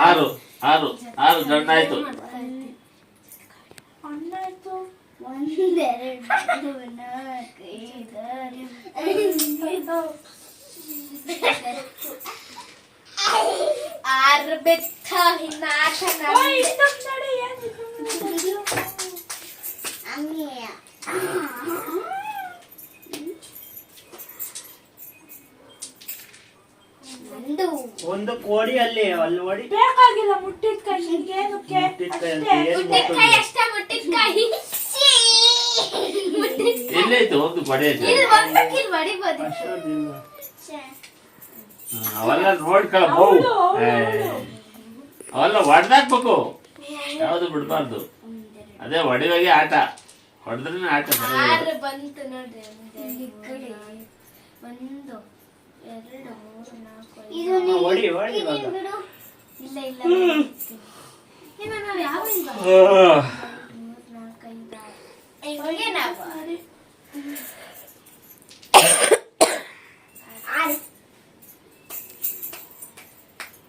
ಆರು ಆರು ಆರು ಜಂಡ ಆಯ್ತು. ಆರು ಬೆತ್ತ ಇನ್ನ ಆಟ ಒಂದು ಒಂದು ಕೋಡಿ ಅಲ್ಲಿ ಅಲ್ಲಿ ಓಡಿ ಬೇಕಾಗಿಲ್ಲ ಮುಟ್ಟಿದ ಕೈ ಏನಕ್ಕೆ? ಮುಟ್ಟಿದ ಕೈ ಅಂತ. ಏನು ಒಂದು ಬಡಿ ಇದು ಇಲ್ಲಿ ಹ್ಮ್, ಅವೆಲ್ಲ ನೋಡ್ ಬಹು ಹೌದು, ಹೌದು. ಅವೆಲ್ಲ ಹೊಡೆದಾಕ್ಬೇಕು ಯಾವ್ದು ಬಿಡ್ಬಾರ್ದು. ಅದೇ ಹೊಡೆಯುವಾಗೆ ಆಟ. ಹೊಡೆದ್ರೆ ಆಟ ಬಂತು ನೋಡ್ರಿ ಮೂರು, ಒಂದು. ಎರಡು ಮೂರು ನಾಲ್ಕು ಐದು. ಓಡಿ ಓಡಿ ಇವಾಗ ಇಲ್ಲ ಇಲ್ಲ ನಾವು ಯಾವ? ಮೂರು ನಾಲ್ಕು ಐದು ಆರು.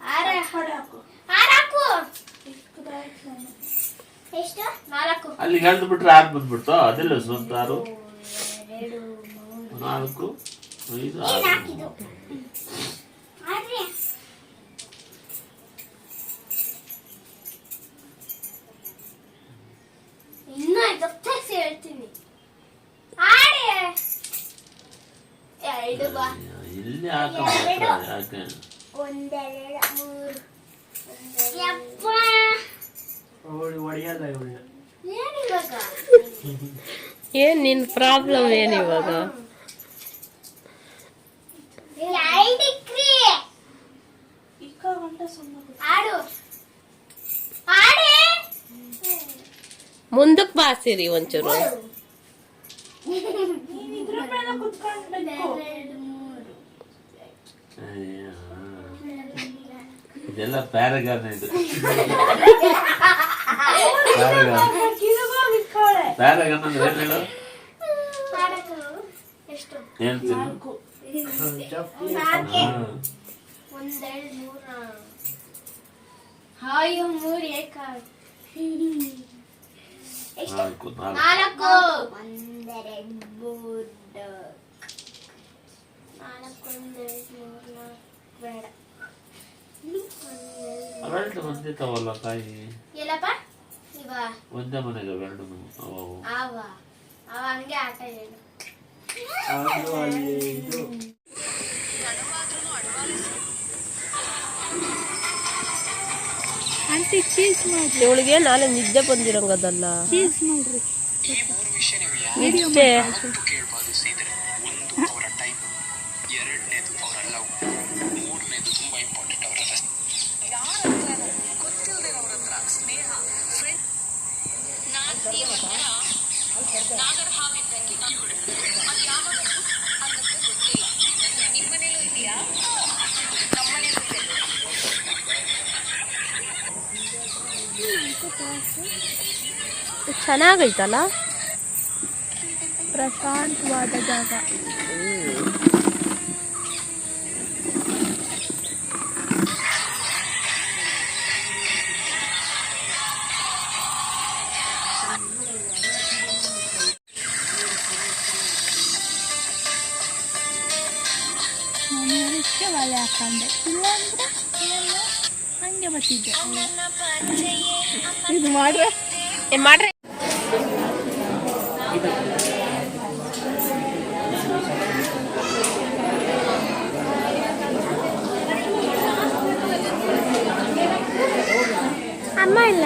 ಆರು ಆರು ನಾನು. ಎಷ್ಟು ನಾಲ್ಕು. ಅಲ್ಲಿ ಹೇಳ್ದು ಬಿಟ್ರೆ ಆರು ಬಂದ್ಬಿಡ್ತು. ಅದೆಲ್ಲ ಸ್ವಂತ ಆರು ನಾಲ್ಕು. ಐದು ಏನ್ ಆರು ಇಲ್ಲಿ ಯಾಕೆ? ಒಂದೆರಡು ಮೂರು. ಯಪ್ಪ. ಇವಳು. ಏನ್ ನಿನ್ ಪ್ರಾಬ್ಲಮ್ ಏನ್ ಇವಾಗ? ಮುಂದಕ್ ಬಾಸಿರಿ ಒಂಚೂರು ನೀನ್ ಇದ್ರ ಮೇಲೆ ಕುತ್ಕೊಂಡ್ಬೇಕು ಎರಡು ಮೂರು ಅಯ್ಯೋ. ಇದೆಲ್ಲ ಪ್ಯಾರಗಾನ್ ಇದು ಪ್ಯಾರಗಾನ್ ಕಿರುಗೋಗಿ ಇಕ್ಕೋಳೆ ಪ್ಯಾರಗಾನ್ ಅಂದ್ರೆ ಏನ್ ಹೇಳು ನಾಲ್ಕು ಎಷ್ಟು ಹೇಳ್ತೀನಿ ನಾಲ್ಕು ಸಾಕೆ ಹಾ. ಒಂದೆರಡು ಮೂರು ಹಾಯು ಮೂರು ಏಕ. ಎಷ್ಟು? ನಾಲ್ಕು ನಾಲ್ಕು. ನಾಲ್ಕು. ಒಂದೆರಡು ಮೂರು. ನಾಲ್ಕು ಒಂದೆರಡು ಮೂರು ನಾಲ್ಕು. ಬೇಡ. ಅವೆರಡು ಬಂದಿತ್ತಾವಲ್ಲ ಕಾಯಿ ಎಲ್ಲಪ್ಪ? ಇವ. ಒಂದೇ ಮನೆಗೆ ಅವೆರಡು ಅವು ಅವ ಅವ ಹಂಗೆ ಆಟ ಹೇಳು. ಆಂಟಿ ಚೀಸ್ ಮಾಡಿ ಇವಳಿಗೆ ನಾಳೆ ನಿದ್ದೆ ಬಂದಿರಂಗದಲ್ಲ ಚೀಸ್ ನೋಡ್ರಿ. ನಿದ್ದೆ ಚೆನ್ನಾಗೈತಲ್ಲ ಪ್ರಶಾಂತವಾದ ಜಾಗ ನಾನು ಅದಕ್ಕೆ ಒಲೆ ಹಾಕೊಂಡೆ ಇಲ್ಲಾಂದ್ರೆ ನಾನು ಹಂಗೆ ಬರ್ತಿದ್ದೆ ಇದು ಮಾಡ್ರೆ ಏ ಮಾಡ್ರಿ ಅಮ್ಮ ಇಲ್ಲ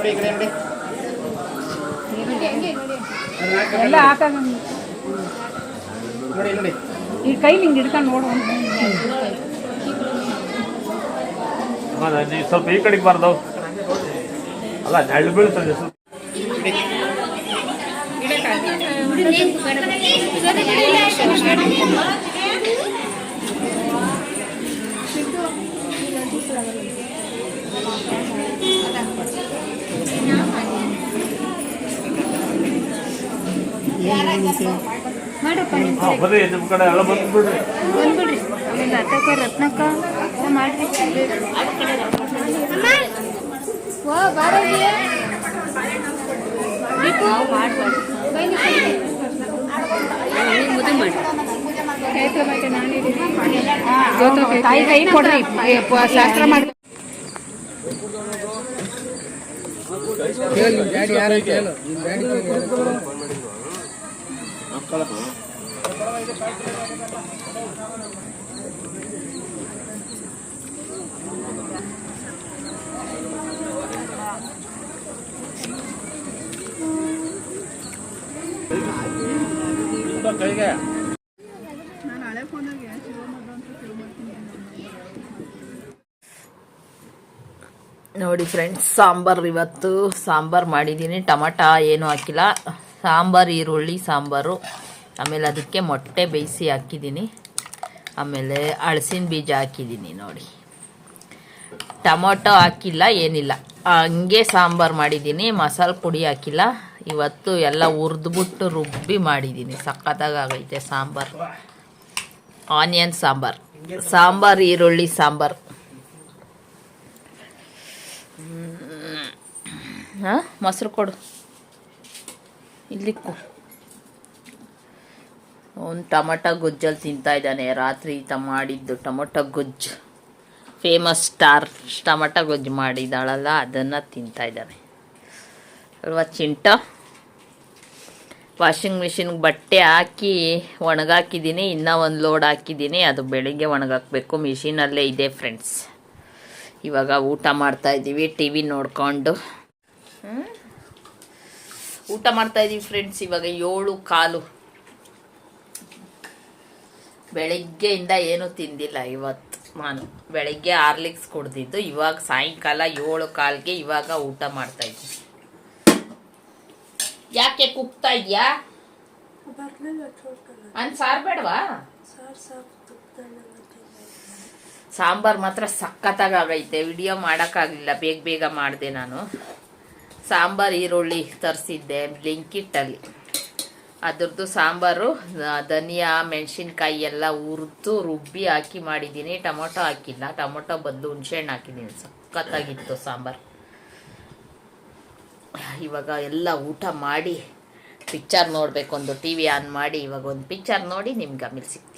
ನೋಡಿ ಈ ಕಡೆ ನೋಡಿ. ಎಲ್ಲ ಹಾಕಾಗ ನೋಡಿ ನೋಡಿ. ಈ ಕೈ ನಿಂಗೆ ಹಿಡ್ಕೊಂಡು ನೋಡು ನೀವು ಸ್ವಲ್ಪ ಈ ಕಡೆಗೆ ಬಾರ್ದು. ಅಲ್ಲ ನೆಳ್ಳು ಬೀಳ್ತದೆ ಸ್ವಲ್ಪ. ಮಾಡಪ್ಪ ನಿಮ್ಮ ಹಾಂ ಬರ್ರಿ ನಿಮ್ಮ ಕಡೆ ಎಲ್ಲ ಬಂದ್ಬಿಡ್ರಿ. ಬಂದ್ಬಿಡ್ರಿ. ಆಮೇಲೆ ರತ್ನಕ್ಕ ರತ್ನಕ್ಕ ಎಲ್ಲ ಮಾಡ್ರಿ. ಕೈ. ತಾಯಿ ಕೈ ಕೊಡ್ರಿ. ಏ, ಕೈಗೆ ನೋಡಿ ಫ್ರೆಂಡ್ಸ್ ಸಾಂಬಾರ್ ಇವತ್ತು. ಸಾಂಬಾರ್ ಮಾಡಿದ್ದೀನಿ. ಟಮಟ ಏನು ಹಾಕಿಲ್ಲ. ಸಾಂಬಾರು, ಈರುಳ್ಳಿ, ಸಾಂಬಾರು, ಆಮೇಲೆ ಅದಕ್ಕೆ ಮೊಟ್ಟೆ ಬೇಯಿಸಿ ಹಾಕಿದ್ದೀನಿ. ಆಮೇಲೆ ಹಳಸಿನ ಬೀಜ ಹಾಕಿದ್ದೀನಿ ನೋಡಿ. ಟೊಮೊಟೊ ಹಾಕಿಲ್ಲ, ಏನಿಲ್ಲ. ಹಂಗೆ ಸಾಂಬಾರು ಮಾಡಿದ್ದೀನಿ, ಮಸಾಲೆ ಪುಡಿ ಹಾಕಿಲ್ಲ. ಇವತ್ತು ಎಲ್ಲ ಹುರಿದ್ಬಿಟ್ಟು ರುಬ್ಬಿ ಮಾಡಿದ್ದೀನಿ. ಸಖತ್ತಾಗೈತೆ ಸಾಂಬಾರು. ಆನಿಯನ್ ಸಾಂಬಾರು. ಸಾಂಬಾರು, ಈರುಳ್ಳಿ, ಸಾಂಬಾರು. ಹಾಂ, ಮೊಸರು ಕೊಡು. ಇಲ್ಲಿಕ್ಕು. ಒಂದು ಟೊಮಟೊ ಗೊಜ್ಜಲ್ಲಿ ತಿಂತಾ ಇದ್ದಾನೆ. ರಾತ್ರಿ ತ ಮಾಡಿದ್ದು ಟೊಮೊಟೊ ಗೊಜ್ಜು. ಫೇಮಸ್ ಸ್ಟಾರ್ ಟೊಮಟೊ ಗೊಜ್ಜು ಮಾಡಿದ್ದಾಳಲ್ಲ, ಅದನ್ನು ತಿಂತಾ ಇದ್ದಾನೆ. ಅಲ್ವಾ ಚಿಂಟ? ವಾಷಿಂಗ್ ಮಿಷಿನ್ಗೆ ಬಟ್ಟೆ ಹಾಕಿ ಒಣಗಾಕಿದ್ದೀನಿ, ಇನ್ನೂ ಒಂದು ಲೋಡ್ ಹಾಕಿದ್ದೀನಿ. ಅದು ಬೆಳಿಗ್ಗೆ ಒಣಗಾಕಬೇಕು. ಮಿಷಿನಲ್ಲೇ ಇದೆ ಫ್ರೆಂಡ್ಸ್ ಇವಾಗ ಊಟ ಮಾಡ್ತಾಯಿದ್ದೀವಿ ಟಿ ವಿ ನೋಡಿಕೊಂಡು. ಹ್ಮ್? ಊಟ ಮಾಡ್ತಾ ಇದ್ದೀವಿ ಫ್ರೆಂಡ್ಸ್ ಇವಾಗ ಏಳು ಕಾಲು. ಬೆಳಗ್ಗೆಯಿಂದ ಏನು ತಿಂದಿಲ್ಲ ಇವತ್ತು ನಾನು. ಬೆಳಗ್ಗೆ ಆರ್ಲಿಕ್ಸ್ ಕುಡ್ದಿದ್ದು ಇವಾಗ ಸಾಯಂಕಾಲ ಏಳು ಕಾಲ್ಗೆ ಇವಾಗ ಊಟ ಮಾಡ್ತಾ ಇದ್ದೀನಿ. ಯಾಕೆ ಕುಗ್ತಾ ಇದೆಯಾ? ಅನ್ ಸಾರು ಬೇಡವಾ? ಸಾಂಬಾರ್ ಮಾತ್ರ ಸಖತ್ತಾಗೈತೆ ಆಗೈತೆ. ವಿಡಿಯೋ ಮಾಡೋಕ್ಕಾಗಲಿಲ್ಲ. ಬೇಗ ಬೇಗ ಮಾಡಿದೆ ನಾನು. ಸಾಂಬಾರು ಈರುಳ್ಳಿ ತರಿಸಿದ್ದೆ ಬ್ಲಿಂಕಿಟ್ಟಲ್ಲಿ ಅದ್ರದ್ದು ಸಾಂಬಾರು ಧನಿಯಾ, ಮೆಣಸಿನ್ಕಾಯಿ ಎಲ್ಲ ಹುರಿದು ರುಬ್ಬಿ ಹಾಕಿ ಮಾಡಿದ್ದೀನಿ. ಟೊಮೊಟೊ ಹಾಕಿಲ್ಲ. ಟೊಮೊಟೊ ಬಂದು ಹುಣಸೆಹಣ್ಣು ಹಾಕಿದ್ದೀನಿ. ಸಖತ್ತಾಗಿತ್ತು ಸಾಂಬಾರು. ಇವಾಗ ಎಲ್ಲ ಊಟ ಮಾಡಿ ಪಿಕ್ಚರ್ ನೋಡಬೇಕು ಒಂದು ಟಿ ವಿ ಆನ್ ಮಾಡಿ ಇವಾಗ ಒಂದು ಪಿಕ್ಚರ್ ನೋಡಿ ನಿಮ್ಗೆ ಸಿಗ್ತೀವಿ